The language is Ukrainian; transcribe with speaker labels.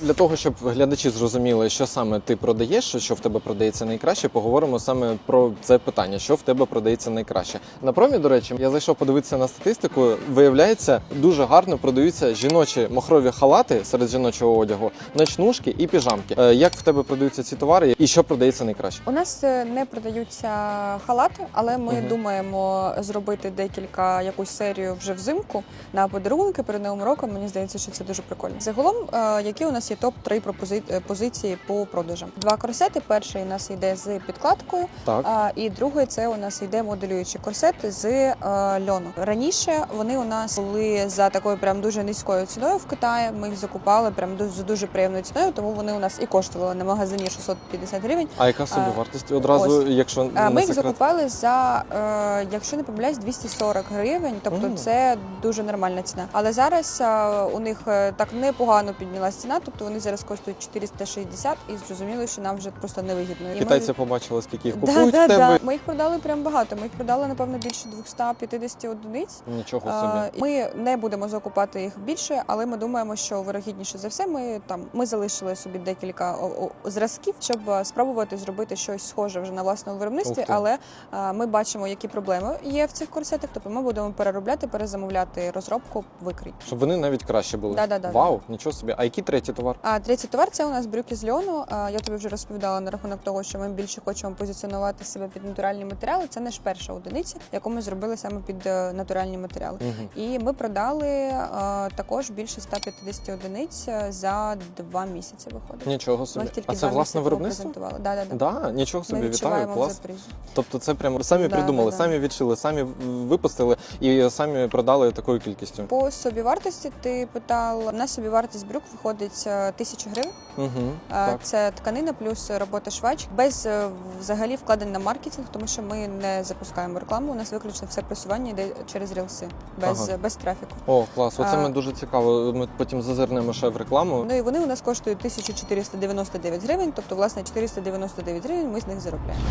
Speaker 1: Для того, щоб глядачі зрозуміли, що саме ти продаєш, що в тебе продається найкраще, поговоримо саме про це питання, що в тебе продається найкраще. На промі, до речі, я зайшов подивитися на статистику. Виявляється, дуже гарно продаються жіночі махрові халати серед жіночого одягу, ночнушки і піжамки. Е, Як в тебе продаються ці товари і що продається найкраще?
Speaker 2: У нас е, не продаються халати, але ми
Speaker 1: Мгм.
Speaker 2: думаємо зробити декілька якусь серію вже взимку на подарунки перед новим роком. Мені здається, що це дуже прикольно. Загалом, е, які у нас є топ 3 позиції по продажам? Два корсети. Перший у нас йде з підкладкою,
Speaker 1: Так.
Speaker 2: а, і другий це у нас йде моделюючий корсет з е, льону. Раніше вони у нас були за такою прям дуже низькою ціною в Китаї. Ми їх закупали прям дуже за дуже приємною ціною, тому вони у нас і коштували на магазині 650 гривень.
Speaker 1: А яка собі
Speaker 2: А,
Speaker 1: вартість? Одразу,
Speaker 2: ось.
Speaker 1: якщо не
Speaker 2: Ми їх
Speaker 1: секрет?
Speaker 2: закупали за, е, якщо не помиляюсь, 240 гривень. Тобто
Speaker 1: Мгм.
Speaker 2: це дуже нормальна ціна. Але зараз е, у них е, так непогано піднялась ціна. Тобто вони зараз коштують 460 і зрозуміли, що нам вже просто невигідно. І ми-
Speaker 1: Китайці побачили, скільки їх купують
Speaker 2: да,
Speaker 1: в тебе.
Speaker 2: да. Ми їх продали прям багато. Ми їх продали напевно більше 250 одиниць.
Speaker 1: Нічого собі.
Speaker 2: Ми не будемо закупати їх більше, але ми думаємо, що вирогідніше за все, ми там ми залишили собі декілька о, о, зразків, щоб спробувати зробити щось схоже вже на власному виробництві. Але е, ми бачимо, які проблеми є в цих корсетах. Тобто ми будемо переробляти, перезамовляти розробку викрій.
Speaker 1: Щоб вони навіть краще були.
Speaker 2: Да-да-да.
Speaker 1: Вау, нічого собі. А який третій товар?
Speaker 2: А третій товар це у нас брюки з льону. Я тобі вже розповідала на рахунок того, що ми більше хочемо позиціонувати себе під натуральні матеріали. Це наш перша одиниця, яку ми зробили саме під е, натуральні матеріали.
Speaker 1: Угу.
Speaker 2: І ми продали е, також більше 150 одиниць е, за два місяці. Виходить.
Speaker 1: Нічого собі.
Speaker 2: тільки
Speaker 1: А це власне виробництво?
Speaker 2: Да, да, да.
Speaker 1: Да, нічого
Speaker 2: Ми
Speaker 1: собі вітаю,
Speaker 2: відчуваємо в
Speaker 1: клас. Тобто це прямо самі
Speaker 2: Да,
Speaker 1: придумали,
Speaker 2: да, да.
Speaker 1: самі відшили, самі випустили і самі продали такою кількістю.
Speaker 2: По собівартості ти питав, на собівартість брюк виходить 1000 гривень.
Speaker 1: Угу, так.
Speaker 2: Це тканина плюс робота швач без е, взагалі вкладень на маркетинг, тому що ми не запускаємо рекламу. У нас виключно все просування йде через рілси, без,
Speaker 1: Ага.
Speaker 2: без трафіку.
Speaker 1: О, клас, оце
Speaker 2: А-
Speaker 1: ми дуже цікаво. Ми потім зазирнемо ще в рекламу.
Speaker 2: Ну і вони у нас коштують 1499 гривень, тобто власне 499 гривень ми з них заробляємо.